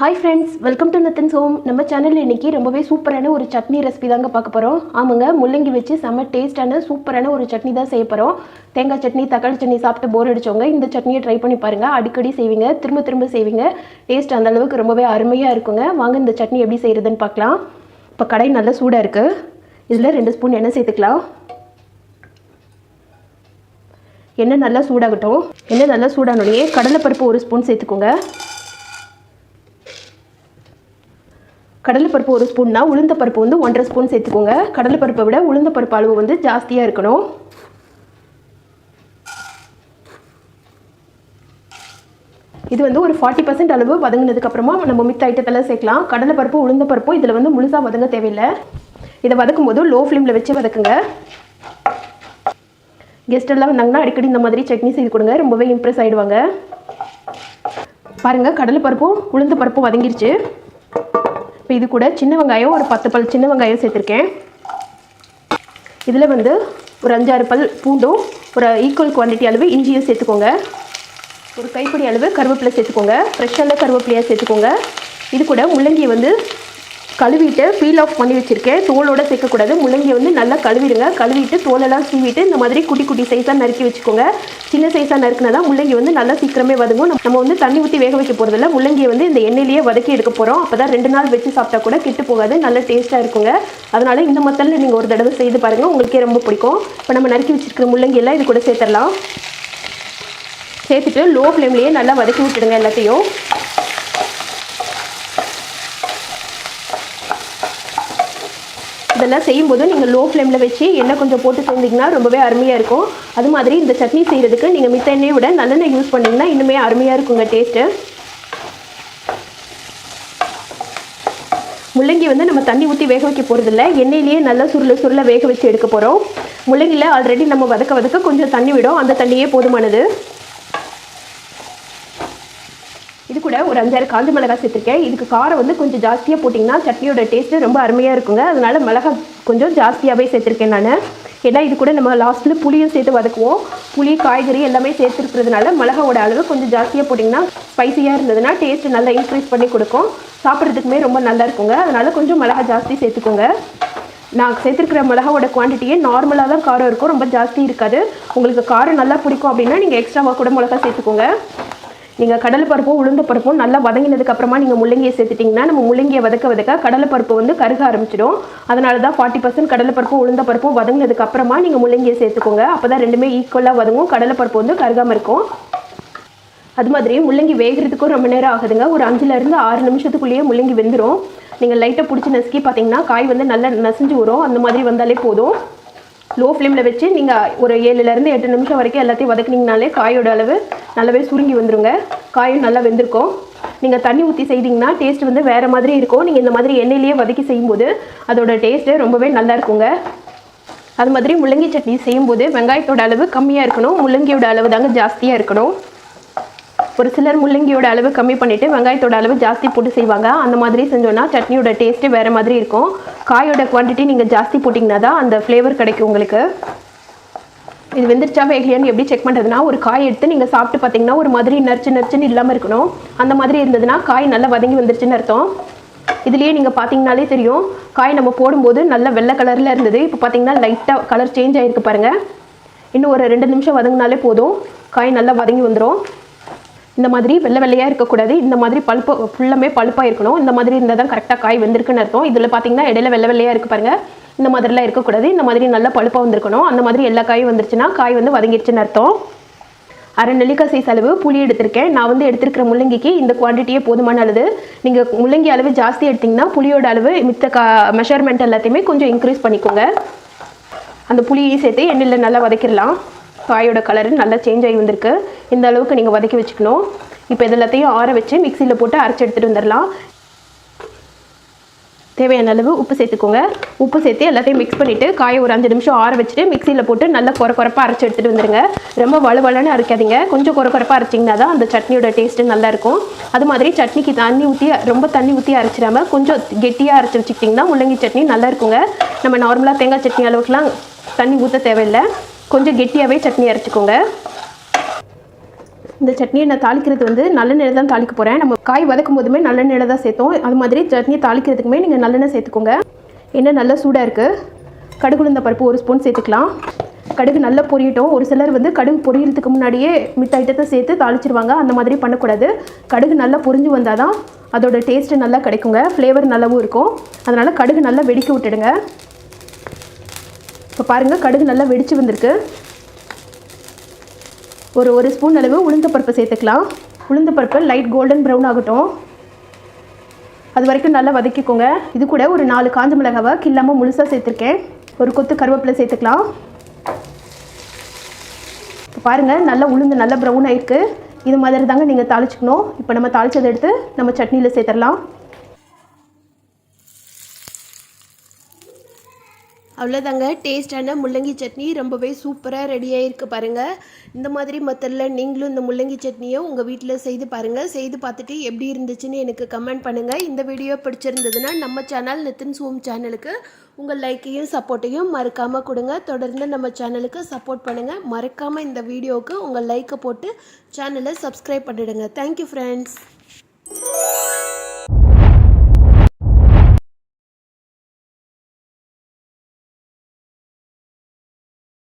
Hi friends welcome to Nathan's home நம்ம சேனலில் இன்றைக்கி ரொம்பவே சூப்பரான ஒரு சட்னி ரெசிபி தாங்க பார்க்க போகிறோம் ஆமாங்க முள்ளங்கி வச்சு செம்ம டேஸ்டான சூப்பரான ஒரு சட்னி தான் செய்ய போகிறோம் தேங்காய் சட்னி தக்காளி சட்னி சாப்பிட்டு போர் அடித்தவங்க இந்த சட்னியை ட்ரை பண்ணி பாருங்கள் அடிக்கடி செய்வீங்க திரும்ப திரும்ப செய்வீங்க. டேஸ்ட் அந்த அளவுக்கு ரொம்பவே அருமையாக இருக்குங்க. வாங்க இந்த சட்னி எப்படி செய்கிறதுன்னு பார்க்கலாம். இப்போ கடை நல்லா சூடாக இருக்குது இதில் ரெண்டு ஸ்பூன் எண்ணெய் சேர்த்துக்கலாம். எண்ணெய் நல்லா சூடாகட்டும். எண்ணெய் நல்லா சூடானோடனே கடலைப்பருப்பு ஒரு ஸ்பூன் சேர்த்துக்கோங்க. கடலைப்பருப்பு ஒரு ஸ்பூன்னா உளுந்த பருப்பு வந்து ஒன்றரை ஸ்பூன் சேர்த்துக்கோங்க. கடலைப்பருப்பை விட உளுந்த பருப்பு அளவு வந்து ஜாஸ்தியாக இருக்கணும். இது வந்து ஒரு ஃபார்ட்டி பர்சன்ட் அளவு வதங்கினதுக்கப்புறமா நம்ம மித்த ஐட்டத்தெல்லாம் சேர்க்கலாம். கடலைப்பருப்பு உளுந்த பருப்பும் இதில் வந்து முழுசாக வதங்க தேவையில்லை. இதை வதக்கும் போது லோ ஃப்ளேமில் வச்சு வதக்குங்க. கெஸ்ட் எல்லாம் வந்தாங்கன்னா அடிக்கடி இந்த மாதிரி சட்னி செய்து கொடுங்க. ரொம்பவே இம்ப்ரெஸ் ஆகிடுவாங்க பாருங்கள் கடலைப்பருப்பும் உளுந்த பருப்பும் வதங்கிருச்சு. இப்போ இது கூட சின்ன வெங்காயம் ஒரு பத்து பல் சின்ன வெங்காயம் சேர்த்துருக்கேன். இதில் வந்து ஒரு அஞ்சாறு பல் பூண்டும் ஒரு ஈக்குவல் குவான்டிட்டி அளவு இஞ்சியும் சேர்த்துக்கோங்க. ஒரு கைப்பிடி அளவு கருவேப்பிலை சேர்த்துக்கோங்க. ஃப்ரெஷ்ஷான கருவேப்பிலையாக சேர்த்துக்கோங்க. இது கூட முள்ளங்கியை வந்து கழுவிட்டு பீல் ஆஃப் பண்ணி வச்சுருக்கேன். தோலோடு சேர்க்கக்கூடாது. முள்ளங்கி வந்து நல்லா கழுவிடுங்க. கழுவிட்டு தோலெல்லாம் சீவிட்டு இந்த மாதிரி குட்டி குட்டி சைஸாக நறுக்கி வச்சுக்கோங்க. சின்ன சைஸாக நறுக்கினா தான் முள்ளங்கி வந்து நல்லா சீக்கிரமே வதங்கும். நம்ம- வந்து தண்ணி ஊற்றி வேக வைக்க போகிறதில்ல முள்ளங்கியை வந்து இந்த எண்ணெயிலேயே வதக்கி எடுக்க போகிறோம் அப்போ தான் ரெண்டு நாள் வச்சு சாப்பிட்டா கூட கெட்டு போகாது. நல்ல டேஸ்ட்டாக இருக்குங்க. அதனால் இந்த மத்தலில் நீங்கள் ஒரு தடவை செய்து பாருங்கள் உங்களுக்கே ரொம்ப பிடிக்கும். இப்போ நம்ம நறுக்கி வச்சுருக்கிற முள்ளங்கியெல்லாம் இது கூட சேர்த்துடலாம். சேர்த்துட்டு லோ ஃப்ளேம்லேயே நல்லா வதக்கி விட்டுடுங்க எல்லாத்தையும். அதெல்லாம் செய்யும்போது நீங்கள் லோ ஃப்ளேமில் வச்சு எண்ணெய் கொஞ்சம் போட்டு செஞ்சிங்கன்னா ரொம்பவே அருமையாக இருக்கும். அது மாதிரி இந்த சட்னி செய்கிறதுக்கு நீங்கள் மித்த எண்ணெயை விட நல்லெண்ணெய் யூஸ் பண்ணிங்கன்னா இன்னுமே அருமையாக இருக்குங்க டேஸ்ட்டு முள்ளங்கி வந்து நம்ம தண்ணி ஊற்றி வேக வைக்க போகிறதில்ல எண்ணெயிலேயே நல்லா சுருள சுருள வேக வச்சு எடுக்க போகிறோம் முள்ளங்கியில் ஆல்ரெடி நம்ம வதக்க வதக்க கொஞ்சம் தண்ணி விடும். அந்த தண்ணியே போதுமானது. இது கூட ஒரு அஞ்சாறு காஞ்ச மிளகாய் சேர்த்துருக்கேன். இதுக்கு காரம் வந்து கொஞ்சம் ஜாஸ்தியாக போட்டிங்கன்னா சட்னியோட டேஸ்ட்டு ரொம்ப அருமையாக இருக்குங்க. அதனால் மிளகாய் கொஞ்சம் ஜாஸ்தியாகவே சேர்த்துருக்கேன் நான். ஏன்னா இது கூட நம்ம லாஸ்ட்டில் புளியும் சேர்த்து வதக்குவோம். புளி காய்கறி எல்லாமே சேர்த்துருக்கிறதுனால மிளகாவோட அளவு கொஞ்சம் ஜாஸ்தியாக போட்டிங்கன்னா ஸ்பைசியாக இருந்ததுன்னா டேஸ்ட்டு நல்லா இன்க்ரீஸ் பண்ணி கொடுக்கும். சாப்பிட்றதுக்குமே ரொம்ப நல்லா இருக்குங்க. அதனால் கொஞ்சம் மிளகாய் ஜாஸ்தி சேர்த்துக்கோங்க. நான் சேர்த்துருக்கிற மிளகாவோட குவான்டிட்டியே நார்மலாக தான் காரம் இருக்கும். ரொம்ப ஜாஸ்தி இருக்காது. உங்களுக்கு காரம் நல்லா பிடிக்கும் அப்படின்னா நீங்கள் எக்ஸ்ட்ராவாக கூட மிளகா சேர்த்துக்கோங்க. நீங்கள் கடலைப்பருப்பும் உளுந்த பருப்பும் நல்லா வதங்கினதுக்கு அப்புறமா நீங்கள் முள்ளங்கியை சேர்த்துட்டிங்கன்னா நம்ம முள்ளங்கியை வதக்க வதக்க கடலைப்பருப்பு வந்து கருக ஆரம்பிச்சிடும். அதனால தான் ஃபார்ட்டி பர்சன்ட் கடலைப்பருப்பும் உளுந்த பருப்பும் வதங்கினதுக்கு அப்புறமா நீங்கள் முள்ளங்கியை சேர்த்துக்கோங்க. அப்போ தான் ரெண்டுமே ஈக்குவலாக வதங்கும். கடலைப்பருப்பு வந்து கருகாமல் இருக்கும். அது மாதிரி முள்ளங்கி வேகிறதுக்கும் ரொம்ப நேரம் ஆகுதுங்க. ஒரு அஞ்சுலேருந்து ஆறு நிமிஷத்துக்குள்ளேயே முள்ளங்கி வெந்துடும் நீங்கள் லைட்டாக பிடிச்சி நசுக்கி பார்த்தீங்கன்னா காய் வந்து நல்லா நசைஞ்சு வரும். அந்த மாதிரி வந்தாலே போதும். லோ ஃப்ளேமில் வச்சு நீங்கள் ஒரு ஏழுலேருந்து எட்டு நிமிஷம் வரைக்கும் எல்லாத்தையும் வதக்குனீங்கனாலே காயோட அளவு நல்லாவே சுருங்கி வந்துருங்க. காயும் நல்லா வெந்திருக்கும். நீங்கள் தண்ணி ஊற்றி செய்தீங்கன்னா டேஸ்ட் வந்து வேறு மாதிரி இருக்கும். நீங்கள் இந்த மாதிரி எண்ணெயிலேயே வதக்கி செய்யும்போது அதோட டேஸ்ட்டு ரொம்பவே நல்லா இருக்குங்க. அது மாதிரி முள்ளங்கி சட்னி செய்யும்போது வெங்காயத்தோட அளவு கம்மியாக இருக்கணும். முள்ளங்கியோட அளவு தாங்க ஜாஸ்தியாக இருக்கணும். ஒரு சிலர் முள்ளங்கியோட அளவு கம்மி பண்ணிவிட்டு வெங்காயத்தோட அளவு ஜாஸ்தி போட்டு செய்வாங்க. அந்த மாதிரி செஞ்சோன்னா சட்னியோட டேஸ்ட்டு வேறு மாதிரி இருக்கும். காயோட குவான்டிட்டி நீங்கள் ஜாஸ்தி போட்டிங்கன்னா தான் அந்த ஃப்ளேவர் கிடைக்கும் உங்களுக்கு. இது வெந்துருச்சா வேகலையான்னு எப்படி செக் பண்ணுறதுனா ஒரு காய் எடுத்து நீங்கள் சாப்பிட்டு பார்த்தீங்கன்னா ஒரு மாதிரி நரிச்சு நரிச்சுன்னு இல்லாமல் இருக்கணும். அந்த மாதிரி இருந்ததுன்னா காய் நல்லா வதங்கி வந்துருச்சுன்னு அர்த்தம். இதுலேயே நீங்கள் பார்த்தீங்கனாலே தெரியும். காய் நம்ம போடும்போது நல்ல வெள்ளை கலரில் இருந்தது. இப்போ பார்த்தீங்கன்னா லைட்டாக கலர் சேஞ்ச் ஆகிருக்கு பாருங்கள் இன்னும் ஒரு ரெண்டு நிமிஷம் வதங்கினாலே போதும். காய் நல்லா வதங்கி வந்துடும் இந்த மாதிரி வெள்ளை வெள்ளையாக இருக்கக்கூடாது. இந்த மாதிரி பழுப்பு ஃபுல்லாமே பழுப்பாக இருக்கணும். இந்த மாதிரி இருந்தால் தான் கரெக்டாக காய் வந்திருக்குன்னு அர்த்தம். இதில் பார்த்தீங்கன்னா இடையில வெள்ளை வெள்ளையாக இருக்கு பாருங்கள் இந்த மாதிரிலாம் இருக்கக்கூடாது. இந்த மாதிரி நல்லா பழுப்பாக வந்திருக்கணும். அந்த மாதிரி எல்லா காயும் வந்துருச்சுன்னா காய் வந்து வதங்கிடுச்சுன்னு அர்த்தம். அரை நெல்லிக்காய் சைஸ் அளவு புளி எடுத்திருக்கேன். நான் வந்து எடுத்திருக்கிற முள்ளங்கிக்கு இந்த குவான்டிட்டியே போதுமான அளவு. நீங்கள் முள்ளங்கி அளவு ஜாஸ்தி எடுத்திங்கன்னா புளியோட அளவு மித்த கா மெஷர்மெண்ட் எல்லாத்தையுமே கொஞ்சம் இன்க்ரீஸ் பண்ணிக்கோங்க. அந்த புளியையும் சேர்த்து எண்ணெயில் நல்லா வதக்கிடலாம். காயோட கலரு நல்லா சேஞ்ச் ஆகி வந்திருக்கு. இந்த அளவுக்கு நீங்கள் வதக்கி வச்சுக்கணும். இப்போ இது எல்லாத்தையும் ஆற வச்சு மிக்சியில் போட்டு அரைச்சி எடுத்துகிட்டு வந்துடலாம் தேவையான அளவு உப்பு சேர்த்துக்கோங்க. உப்பு சேர்த்து எல்லாத்தையும் மிக்ஸ் பண்ணிவிட்டு காயை ஒரு அஞ்சு நிமிஷம் ஆற வச்சுட்டு மிக்சியில் போட்டு நல்லா குறை குறைப்பாக அரைச்சி எடுத்துகிட்டு வந்துடுங்க ரொம்ப வலுவலன்னு அரைக்காதீங்க. கொஞ்சம் குறை குறைப்பாக அரைச்சிங்கன்னா தான் அந்த சட்னியோட டேஸ்ட்டு நல்லாயிருக்கும் அது மாதிரி சட்னிக்கு தண்ணி ஊற்றி ரொம்ப தண்ணி ஊற்றி அரைச்சிடாமல் கொஞ்சம் கெட்டியாக அரைச்சி வச்சுக்கிட்டிங்கன்னா முள்ளங்கி சட்னி நல்லா இருக்குங்க. நம்ம நார்மலாக தேங்காய் சட்னி அளவுக்குலாம் தண்ணி ஊற்ற தேவையில்லை. கொஞ்சம் கெட்டியாகவே சட்னி அரைச்சிக்கோங்க. இந்த சட்னியை நான் தாளிக்கிறது வந்து நல்லெண்ணெய் தான் தாளிக்க போகிறேன் நம்ம காய் வதக்கும் போதுமே நல்லெண்ணெயில் தான் சேர்த்தோம். அது மாதிரி சட்னி தாளிக்கிறதுக்குமே நீங்கள் நல்லெண்ணெய் சேர்த்துக்கோங்க. எண்ணெய் நல்லா சூடாக இருக்குது கடுகுளுந்த பருப்பு ஒரு ஸ்பூன் சேர்த்துக்கலாம். கடுகு நல்லா பொரியட்டும். ஒரு சிலர் வந்து கடுகு பொரியறதுக்கு முன்னாடியே மித்த ஐட்டத்தை சேர்த்து தாளிச்சிருவாங்க. அந்த மாதிரி பண்ணக்கூடாது. கடுகு நல்லா பொரிஞ்சு வந்தால் தான் அதோட டேஸ்ட்டு நல்லா கிடைக்குங்க. ஃப்ளேவர் நல்லாவும் இருக்கும். அதனால் கடுகு நல்லா வெடிக்க விட்டுடுங்க. இப்போ பாருங்கள் கடுகு நல்லா வெடிச்சு வந்திருக்கு. ஒரு ஒரு ஸ்பூன் அளவு உளுந்த பருப்பு சேர்த்துக்கலாம். உளுந்த பருப்பு லைட் கோல்டன் ப்ரௌன் ஆகட்டும். அது வரைக்கும் நல்லா வதக்கிக்கோங்க. இது கூட ஒரு நாலு காஞ்ச மிளகாவை கில்லாமல் முழுசாக சேர்த்துருக்கேன். ஒரு கொத்து கருவேப்பிலை சேர்த்துக்கலாம். இப்போ பாருங்கள் நல்லா உளுந்து நல்லா ப்ரௌன் ஆகிருக்கு இது மாதிரி தாங்க நீங்கள் தாளிச்சிக்கணும். இப்போ நம்ம தாளிச்சதை எடுத்து நம்ம சட்னியில் சேர்த்துடலாம் அவ்வளோதாங்க டேஸ்டான முள்ளங்கி சட்னி ரொம்பவே சூப்பராக ரெடி ஆகிருக்கு பாருங்கள் இந்த மாதிரி மெத்தடில் நீங்களும் இந்த முள்ளங்கி சட்னியை உங்கள் வீட்டில் செய்து பாருங்கள் செய்து பார்த்துட்டு எப்படி இருந்துச்சுன்னு எனக்கு கமெண்ட் பண்ணுங்கள் இந்த வீடியோ பிடிச்சிருந்ததுன்னா நம்ம சேனல் நித்தின் சூம் சேனலுக்கு உங்கள் லைக்கையும் சப்போர்ட்டையும் மறக்காமல் கொடுங்க. தொடர்ந்து நம்ம சேனலுக்கு சப்போர்ட் பண்ணுங்கள் மறக்காமல் இந்த வீடியோவுக்கு உங்கள் லைக்கை போட்டு சேனலை சப்ஸ்கிரைப் பண்ணிவிடுங்க தேங்க்யூ ஃப்ரெண்ட்ஸ்